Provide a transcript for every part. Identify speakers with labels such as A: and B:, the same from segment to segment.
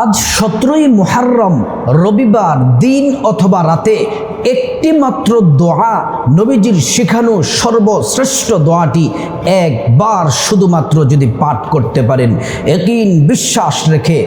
A: আজ সতেরোই মুহাররম রবিবার দিন অথবা রাতে একটি মাত্র দোয়া নবীজির শেখানো সর্বশ্রেষ্ঠ দোয়াটি একবার শুধুমাত্র যদি পাঠ করতে পারেন। একিন বিশ্বাস রেখে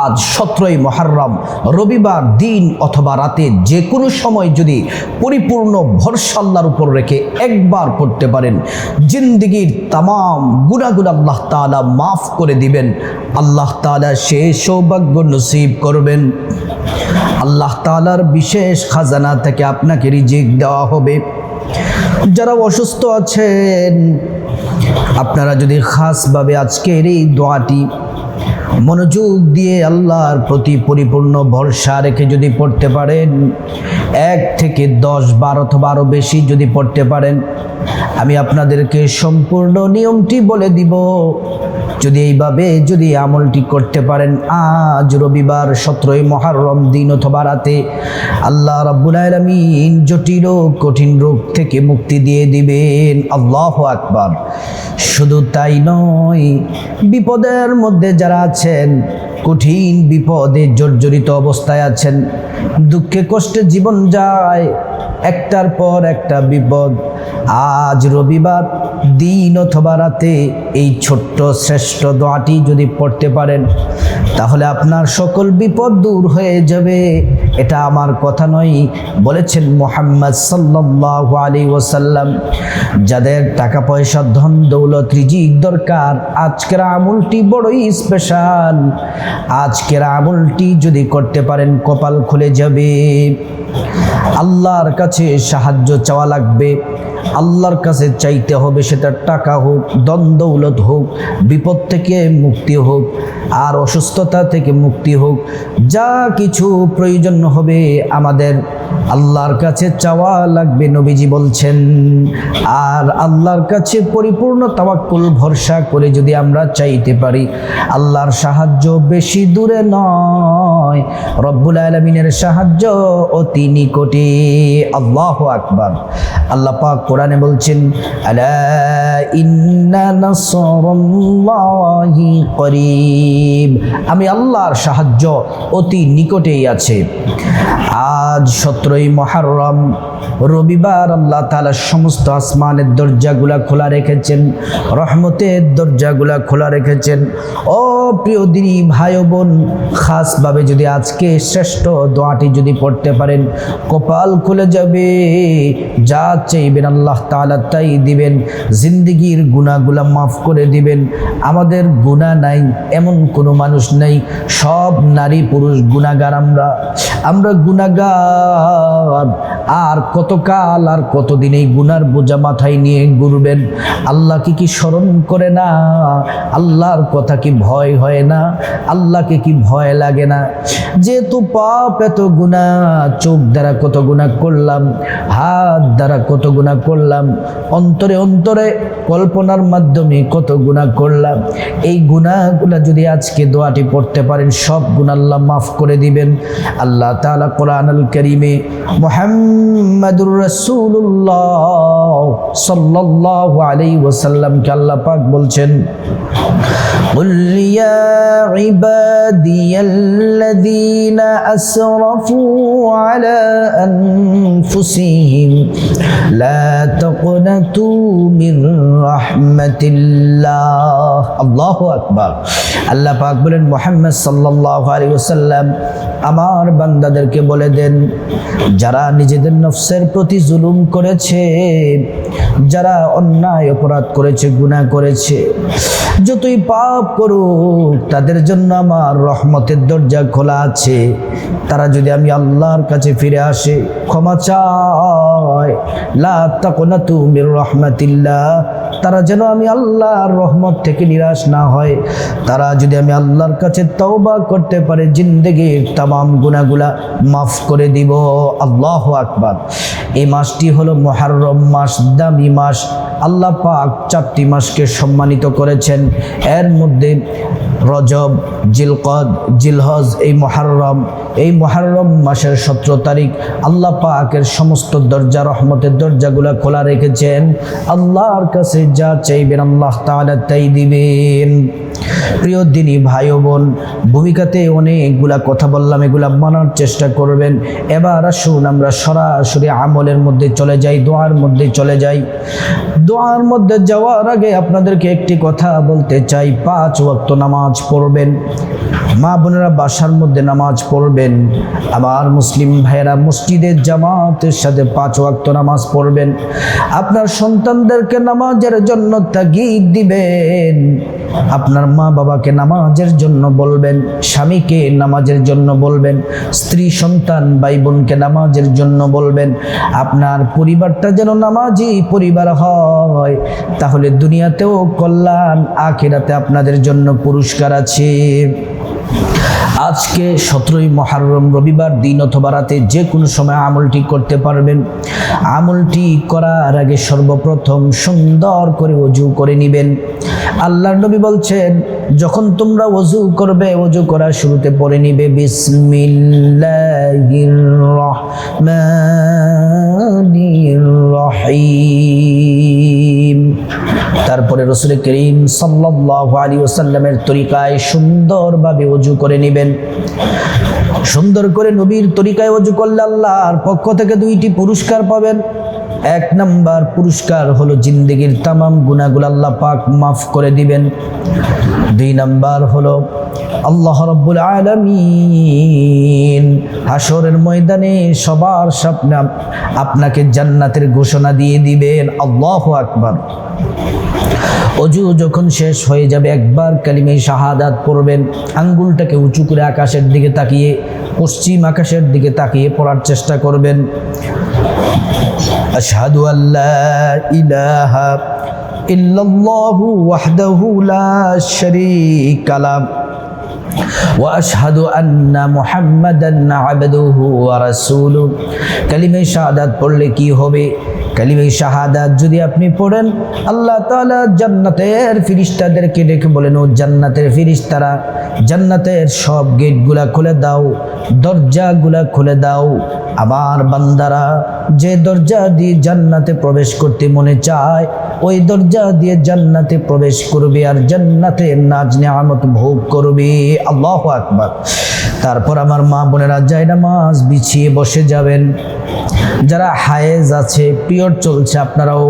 A: আজ সতেরোই মহারম রবিবার দিন অথবা রাতে যে কোনো সময় যদি পরিপূর্ণ ভরসা আল্লাহর উপর রেখে একবার পড়তে পারেন। জিন্দিগির তাম গুণাগুণ আল্লাহ তালা মাফ করে দিবেন। আল্লাহ তালা সে সৌভাগ্য নসিব করবেন। আল্লাহ তালার বিশেষ খাজানা থেকে আপনাকে রিজিক দেওয়া হবে। যারা অসুস্থ আছেন, আপনারা যদি খাসভাবে আজকের এই দোয়াটি মনোযোগ দিয়ে আল্লাহর প্রতি পরিপূর্ণ ভরসা রেখে যদি পড়তে পারেন, এক থেকে দশ বার অথবা আরও বেশি যদি পড়তে পারেন আমি আপনাদেরকে সম্পূর্ণ নিয়মটি বলে দিব। যদি এইভাবে যদি আমলটি করতে পারেন, আজ রবিবার সতেরোই মহারম দিন অথবা রাতে আল্লাহ রাব্বুল আলামিন জটিল কঠিন রোগ থেকে মুক্তি দিয়ে দিবেন। আল্লাহ আকবার। শুধু তাই নয়, বিপদের মধ্যে যারা আছেন, কঠিন বিপদে জর্জরিত অবস্থায় আছেন, দুঃখে কষ্টে জীবন যায় একটার পর একটা বিপদ। আজ রবিবার, দিন অথবা রাতে এই ছোট্ট শ্রেষ্ঠ দোয়াটি যদি পড়তে পারেন, তাহলে আপনার সকল বিপদ দূর হয়ে যাবে। এটা আমার কথা নয়, বলেছেন মোহাম্মদ সাল্লাহ আলী ওসাল্লাম যাদের টাকা পয়সা, ধন, দৌলত, রিজিক দরকার, আজকের আমলটি বড়ই স্পেশাল আজকের আমুলটি যদি করতে পারেন, কপাল খুলে যাবে। আল্লাহর কাছে সাহায্য চাওয়া লাগবে। আল্লাহর কাছে চাইতে হবে সেটা টাকা হোক দ্বন্দ্বৌলত হোক, বিপদ থেকে মুক্তি হোক, আর অসুস্থতা থেকে মুক্তি হোক, যা কিছু প্রয়োজন হবে আমাদের আল্লাহর কাছে চাওয়া লাগবে, নবীজি বলছেন। আর আল্লাহর কাছে পরিপূর্ণ তাওয়াক্কুল, ভরসা করে যদি আমরা চাইতে পারি, আল্লাহর সাহায্য বেশি দূরে নয়। রব্বুল আলমিনের সাহায্য অতি নিকটে। আল্লাহ আকবার। আল্লাহ পাক কোরআনে বলছেন, আলা ইন্না নাসরুল্লাহি করিব। আমি আল্লাহর সাহায্য অতি নিকটেই আছে। আজ সতেরোই মহারম। রবিবার আল্লাহ তালা সমস্ত আসমানের দরজাগুলা খোলা রেখেছেন, রহমতের দরজাগুলা খোলা রেখেছেন। ও প্রিয় দিনী ভাই বোন, খাসভাবে যদি আজকে শ্রেষ্ঠ দোয়াটি যদি পড়তে পারেন, কপাল খুলে যাবে। যা চাইবেন আল্লাহ তালা তাই দিবেন। জিন্দিগির গুণাগুলা মাফ করে দিবেন। আমাদের গুণা নাই, এমন কোনো মানুষ নেই। সব নারী পুরুষ গুণাগার আমরা। আমরা গুণাগার আর কতকাল আর কতদিন এই গুনার বোঝা মাথায় নিয়ে ঘুরবেন? আল্লাহকে কি স্মরণ করে না? আল্লাহর কথা কি ভয় হয় না? আল্লাহকে কি ভয় লাগে না? যেহেতু পাপ এত গুণা, চোখ দ্বারা কত গুণা করলাম, হাত দ্বারা কত গুণা করলাম, অন্তরে অন্তরে কল্পনার মাধ্যমে কত গুণা করলাম, এই গুণাগুলা যদি আজকে দোয়াটি পড়তে পারেন, সব গুণ আল্লাহ মাফ করে দিবেন। আল্লাহ তাআলা কোরআন আল করিমে মোহাম্মদুর রসুল্লাহ সাল্লাহ আলাই ওসাল্লামকে আল্লাহ পাক বলছেন قل يا عبادي الذين أسرفوا على أنفسهم لا تقنطوا من رحمة الله الله أكبر আল্লাহ পাক বলেন মোহাম্মদ সাল্লাল্লাহু আলাইহি ওয়াসাল্লাম আমার বান্দাদেরকে বলে দেন যারা নিজেদের নফসের প্রতি জুলুম করেছে, যারা অন্যায় অপরাধ করেছে, গুনাহ করেছে, যতই পাপ করুক, তাদের জন্য আমার রহমতের দরজা খোলা আছে। তারা যদি আমি আল্লাহর কাছে ফিরে আসে, ক্ষমা চায়, লা তাকুনাতু মির রহমাতিল্লাহ তারা যেন আমি আল্লাহর রহমত থেকে নিরাশ না হয়। তারা যদি আমি আল্লাহর কাছে তওবা করতে পারে, জিন্দগির তাম গুণাগুলা মাফ করে দিব। আল্লাহ আকবার। এই মাসটি হলো মহারম মাস, দামি মাস। আল্লাহ পাক চারটি মাসকে সম্মানিত করেছেন। এর মধ্যে রজব, জিলকদ, জিলহজ, এই মহারম এই মহারম মাসের সতেরো তারিখ আল্লাহ পাকের সমস্ত দরজা, রহমতের দরজাগুলো খোলা রেখেছেন। আল্লাহর কাছে যা চাইবেন আল্লাহ তাহলে তাই দিবেন। প্রিয় দিনী ভাই বোন, ভূমিকাতে অনেকগুলা কথা বললাম, এগুলা মানার চেষ্টা করবেন। এবার আসুন আমরা সরাসরি আমলের মধ্যে চলে যাই, দোয়ার মধ্যে চলে যাই। দোয়ার মধ্যে যাওয়ার আগে আপনাদেরকে একটি কথা বলতে চাই, পাঁচ ওয়াক্ত নামাজ পড়বেন। মা বোনেরা বাসার মধ্যে নামাজ পড়বেন। আবার মুসলিম ভাইয়েরা মসজিদের জামাতের সাথে পাঁচ ওয়াক্ত নামাজ পড়বেন। আপনার সন্তানদেরকে নামাজের জন্য তাগিদ দিবেন। আপনার মা বাবাকে নামাজের জন্য বলবেন, স্বামীকে নামাজের জন্য বলবেন, স্ত্রী, সন্তান ভাই বোনকে নামাজের জন্য বলবেন, আপনার পরিবারটা যেন নামাজি পরিবার হয়, তাহলে দুনিয়াতেও কল্যাণ, আখেরাতে আপনাদের জন্য পুরস্কার আছে। আজকে সতেরোই মহারম রবিবার, দিন অথবা রাতে যে কোনো সময় আমলটি করতে পারবেন। আমলটি করার আগে সর্বপ্রথম সুন্দর করে অজু করে নেবেন। আল্লাহ নবী বলছেন, যখন তোমরা অজু করবে অজু করার শুরুতে পরে নিবে বিসমিল্লাহির রসুল করিম সাল্লাহ আলী ওসাল্লামের তরিকায় সুন্দরভাবে অজু করে নেবেন। সুন্দর করে নবীর তরিকায় অজু করলে আল্লাহর পক্ষ থেকে দুইটি পুরস্কার পাবেন। এক নাম্বার পুরস্কার হলো জিন্দগির তামাম গুণাগুলো আল্লাহ পাক মাফ করে দিবেন। দুই নাম্বার হলো আল্লাহ রব্বুল আলমিন হাসরের ময়দানে সবার সামনে আপনাকে জান্নাতের ঘোষণা দিয়ে দিবেন। আল্লাহ আকবার। অজু যখন শেষ হয়ে যাবে, একবার কালিমে শাহাদাত পড়বেন, আঙ্গুলটাকে উঁচু করে আকাশের দিকে তাকিয়ে পশ্চিম আকাশের দিকে তাকিয়ে পড়ার চেষ্টা করবেন আশহাদু আল্লাহ ইলাহা ইল্লাল্লাহু ওয়াহদাহু লা শারীকা লা واشهد ان محمدا عبده ورسوله কালিমে শাহাদাত পড়লে কি হবে কালিমে শাহাদাত যদি আপনি পড়েন, আল্লাহ তাআলা জান্নাতের ফিরিস্তাদেরকে ডেকে বলেন, ও জান্নাতের ফিরিস্তারা, জান্নাতের সব গেটগুলা খুলে দাও, দরজাগুলা খুলে দাও। আবার বান্দারা যে দরজা দিয়ে জান্নাতে প্রবেশ করতে মনে চায়, ওই দরজা দিয়ে জান্নাতে প্রবেশ করবে আর জান্নাতে নাজ নেয়ামত ভোগ করবে। আল্লাহ আকবার। তারপর আমার মা বোনেরা যায় নামাজ বিছিয়ে বসে যাবেন। যারা হায়েজ আছে, পিরিয়ড চলছে, আপনারাও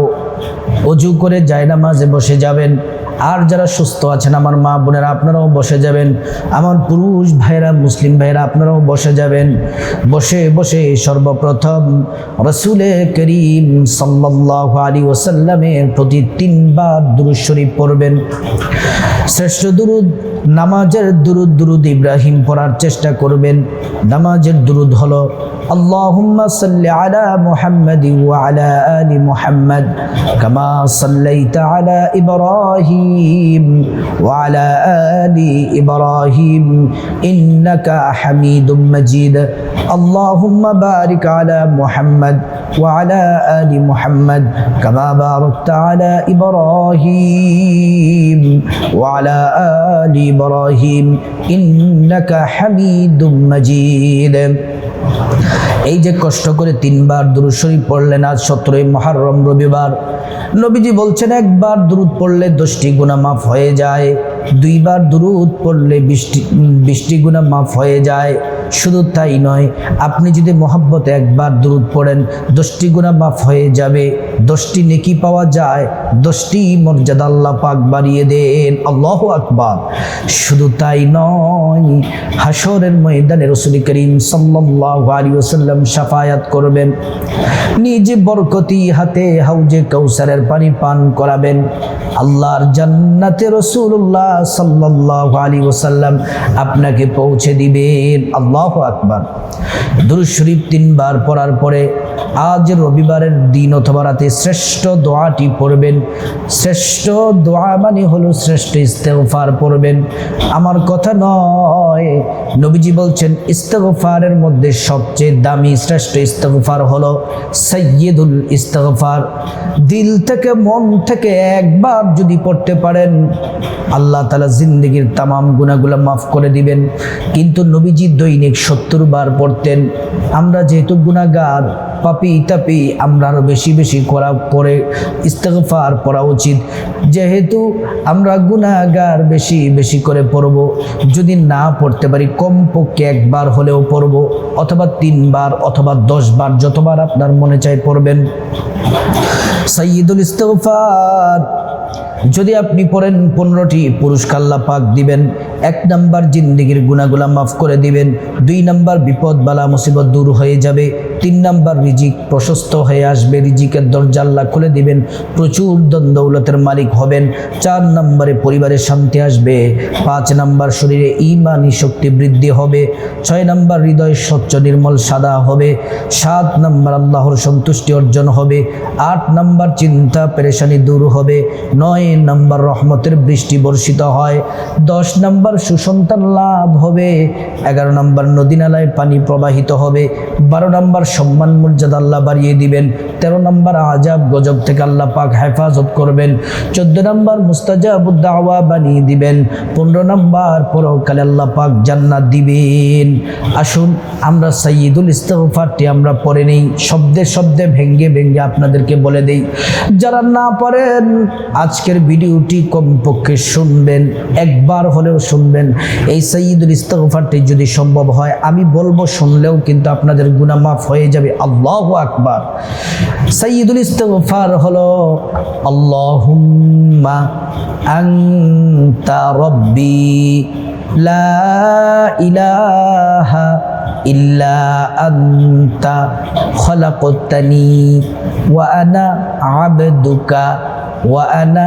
A: অজু করে যায় নামাজে বসে যাবেন। আর যারা সুস্থ আছেন, আমার মা বোনেরা, আপনারাও বসে যাবেন। আমার পুরুষ ভাইরা মুসলিম ভাইরা আপনারাও বসে যাবেন। বসে বসে সর্বপ্রথম রসুলে করিম সাল্লাহ আলী ওসাল্লামের প্রতি তিনবার দুরুদ শরীফ পড়বেন। শ্রেষ্ঠ দুরুদ নামাজের দুরুদ দুরুদ ইব্রাহিম পড়ার চেষ্টা করবেন নামাজের দুরুদ হলো اللهم صل على محمد وعلى آل محمد كما صليت على إبراهيم وعلى آل إبراهيم إنك حميد مجيد اللهم بارك على محمد وعلى آل محمد كما باركت على إبراهيم وعلى آل إبراهيم إنك حميد مجيد এই যে কষ্ট করে তিনবার দুরুদ শরীফ পড়লেন আজ সতেরোই মহারম রবিবার নবীজি বলছেন একবার দুরুদ পড়লে দশটি গুণা মাফ হয়ে যায় দুইবার দুরুদ পড়লে বৃষ্টি বৃষ্টি গুণা মাফ হয়ে যায় শুধু তাই নয়, আপনি যদি মোহাব্বতে একবার দুরুদ পড়েন, দশটি গুণা মাফ হয়ে যাবে। দশটি নেকি পাওয়া যায়, দশটি মর্যাদা আল্লাহ পাক বাড়িয়ে দেন। আল্লাহ আকবার। শুধু তাই নয় হাসরের ময়দানে রসুল করিম সাল্লাহ আলী ওসাল্লাম সাফায়াত করবেন। নিজে বরকতি হাতে হাউজে কৌসারের পানি পান করাবেন। আল্লাহর জান্নাতে রসুল্লাহ সাল্লাহ আলী ওসাল্লাম আপনাকে পৌঁছে দিবেন। আল্লাহ আকবার। দুরুদ শরীফ তিনবার পড়ার পরে আজ রবিবারের দিন অথবা রাতে শ্রেষ্ঠ দোয়াটি পড়বেন। শ্রেষ্ঠ দোয়া মানে হলো শ্রেষ্ঠ ইস্তেগফার পড়বেন। আমার কথা নয়, নবীজি বলছেন, ইস্তেগফারের মধ্যে সবচেয়ে দামি শ্রেষ্ঠ ইস্তেগফার হলো সৈয়দুল ইস্তেগফার। দিল থেকে মন থেকে একবার যদি পড়তে পারেন, আল্লাহ তালা জিন্দগির তামাম গুণাগুলো মাফ করে দিবেন। কিন্তু নবীজি দৈনিক দৈনিক সত্তর বার পড়তেন। আমরা যেহেতু গুণাগার পাপি, তাপি, আমরা আরও বেশি বেশি করা পরে ইস্তেগফার পড়া উচিত। যেহেতু আমরা গুণাগার বেশি বেশি করে পড়ব, যদি না পড়তে পারি, কমপক্ষে একবার হলেও পড়ব, অথবা তিনবার অথবা দশবার, যতবার আপনার মনে চায় পড়বেন। সাইয়দুল ইস্তফার যদি আপনি পড়েন পনেরোটি পুরস্কার পাক দিবেন, এক নাম্বার জিন্দিগির গুণাগুলা মাফ করে দিবেন, দুই নাম্বার বিপদ বালা মুসিবত দূর হয়ে যাবে তিন নাম্বার রিজিক, প্রশস্ত হয়ে আসবে রিজিকের দরজা আল্লাহ খুলে দিবেন, প্রচুর দৌলতের মালিক হবেন, চার নম্বরে পরিবারের শান্তি আসবে, পাঁচ নাম্বার শরীরে ইমানি শক্তি বৃদ্ধি হবে, ছয় নাম্বার হৃদয় স্বচ্ছ নির্মল সাদা হবে, সাত নাম্বার আল্লাহর সন্তুষ্টি অর্জন হবে, আট নাম্বার চিন্তা পেরেশানি দূর হবে, নয় নাম্বার রহমতের বৃষ্টি বর্ষিত হয়, দশ নাম্বার সুসন্তান লাভ হবে, এগারো নাম্বার নদী নালায় পানি প্রবাহিত হবে, বারো নাম্বার সম্মান মর্যাদা আল্লাহ বাড়িয়ে দিবেন। তেরো নাম্বার আজাব গজব থেকে আল্লাহ পাক হেফাজত করবেন। চোদ্দ নাম্বার মুস্তাজাবুদ্দাওয়া বানিয়ে দিবেন। পনেরো নাম্বার পরকালে আল্লাহ পাক জান্নাত দিবেন। আসুন, আমরা সাইয়দুল ইস্তফারটি আমরা পড়ে নেই। শব্দে শব্দে ভেঙ্গে ভেঙ্গে আপনাদেরকে বলে দেই। যারা না পারেন আজকের ভিডিওটি কমপক্ষে শুনবেন, একবার হলেও শুনবেন। এই সাইয়দুল ইস্তফারটি যদি সম্ভব হয়, আমি বলব শুনলেও কিন্তু আপনাদের গুনাহ মাফ হয়ে যাবে। আল্লাহ আকবার। সাইয়দুল ইস্তফার হলো, আল্লাহুম্মা আনতা রব্বি লা ইলাহা ইল্লা আনতা খলাকতানি ওয়া আনা আবদুকা ওয়া আনা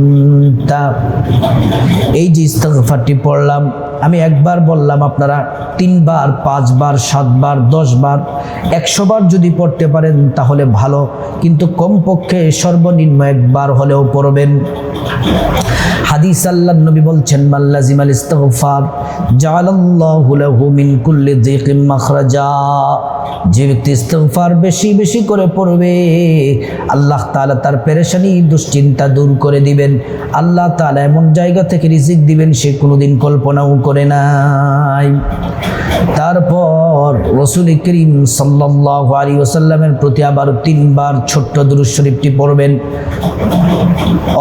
A: এই যে ইস্তেগফারটি পড়লাম, আমি একবার বললাম আপনারা তিনবার, পাঁচবার, সাতবার, দশবার একশো বার যদি পড়তে পারেন তাহলে ভালো, কিন্তু কমপক্ষে সর্বনিম্ন একবার হলেও পড়বেন। হাদিস আল্লাহ নবী বলছেন মাল্লাজিম আল ইস্তেগফার, জাআলাল্লাহু লাহু কুল্লি যিকিম মাখরাজা। যে ব্যক্তি ইস্তেগফার বেশি বেশি করে পড়বে, আল্লাহ তাআলা তার পেরেশানি, দুশ্চিন্তা দূর করে দিবেন। আল্লাহ তাআলা এমন জায়গা থেকে রিজিক দিবেন সে কোনোদিন কল্পনাও করে নাই। তারপর রসুল করিম সাল্লাহ আলী ওসাল্লামের প্রতি আবার তিনবার ছোট্ট দুরুদ শরীফটি পড়বেন,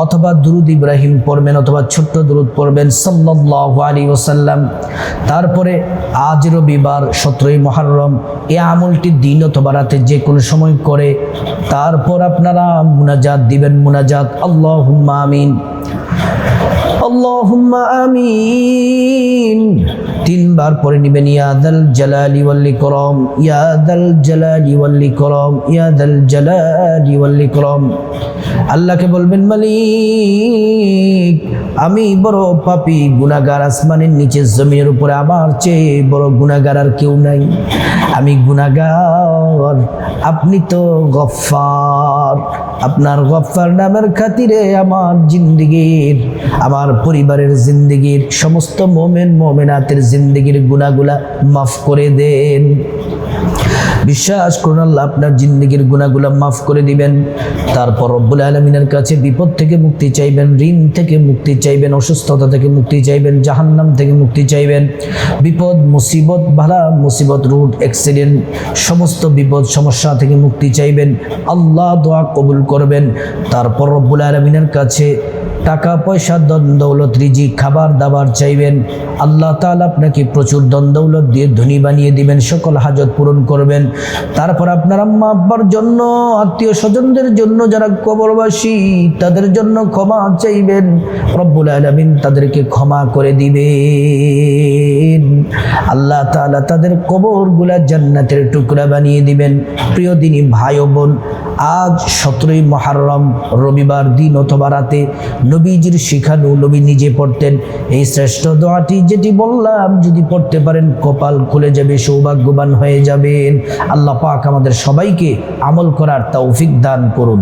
A: অথবা দুরুদ ইব্রাহিম পড়বেন অথবা ছোট্ট দুরুদ পড়বেন সাল্লাহ আলী ওসাল্লাম তারপরে আজ রবিবার সতেরোই মহারম এ আমলটি দিন অথবা রাতে যে কোনো সময় করে। তারপর আপনারা মুনাজাত দিবেন, মুনাজাত আল্লাহ আমিন। আল্লাহুম্মা আমিন তিনবার পরে নিবেন ইয়াদাল জালালি ওয়াল ইকরাম ইয়াদাল জালালি ওয়াল ইকরাম ইয়াদাল জালালি ওয়াল ইকরাম। আল্লাহকে বলবেন, মালিক, আমি বড় পাপী, গুনাহগার আসমানের নিচে জমিনের উপরে আমার চেয়ে বড় গুনাহগার আর কেউ নাই। আমি গুনাহগার, আপনি তো গফার আপনার গফার নামের খাতিরে আমার জিন্দিগির, আমার পরিবারের জিন্দিগির, সমস্ত মোমেন, মোমেনাতের জিন্দিগির গুণাগুলা মাফ করে দেন। বিশ্বাস করুন আল্লাহ, আপনার জিন্দিগির গুণাগুলা মাফ করে দিবেন। তারপর রব্বুল আলমিনের কাছে বিপদ থেকে মুক্তি চাইবেন, ঋণ থেকে মুক্তি চাইবেন, অসুস্থতা থেকে মুক্তি চাইবেন, জাহান্নাম থেকে মুক্তি চাইবেন। বিপদ, মুসিবত ভালা মুসিবত, রুট, অ্যাক্সিডেন্ট, সমস্ত বিপদ, সমস্যা থেকে মুক্তি চাইবেন। আল্লাহ দোয়া কবুল করবেন। তারপর রব্বুল আলমিনের কাছে টাকা, পয়সা দৌলত রিজি খাবার, দাবার চাইবেন। আল্লাহ তাআলা আপনাকে প্রচুর দৌলত দিয়ে ধনী বানিয়ে দিবেন, সকল হাজত পূরণ করবেন। তারপর আপনার আম্মা, আব্বার জন্য, আত্মীয় স্বজনদের জন্য যারা কবরবাসী, তাদের জন্য ক্ষমা চাইবেন। রব্বুল আলমিন তাদেরকে ক্ষমা করে দিবেন। আল্লাহ তালা তাদের কবরগুলা জান্নাতের টুকরা বানিয়ে দিবেন। প্রিয় দিনী ভাই বোন, আজ সতেরোই মহারম, রবিবার দিন অথবা রাতে নবীজির শিখানো নবী নিজে পড়তেন। এই শ্রেষ্ঠ দোয়াটি যেটি বললাম, যদি পড়তে পারেন, কপাল খুলে যাবে, সৌভাগ্যবান হয়ে যাবেন। আল্লাহ পাক আমাদের সবাইকে আমল করার তৌফিক দান করুন।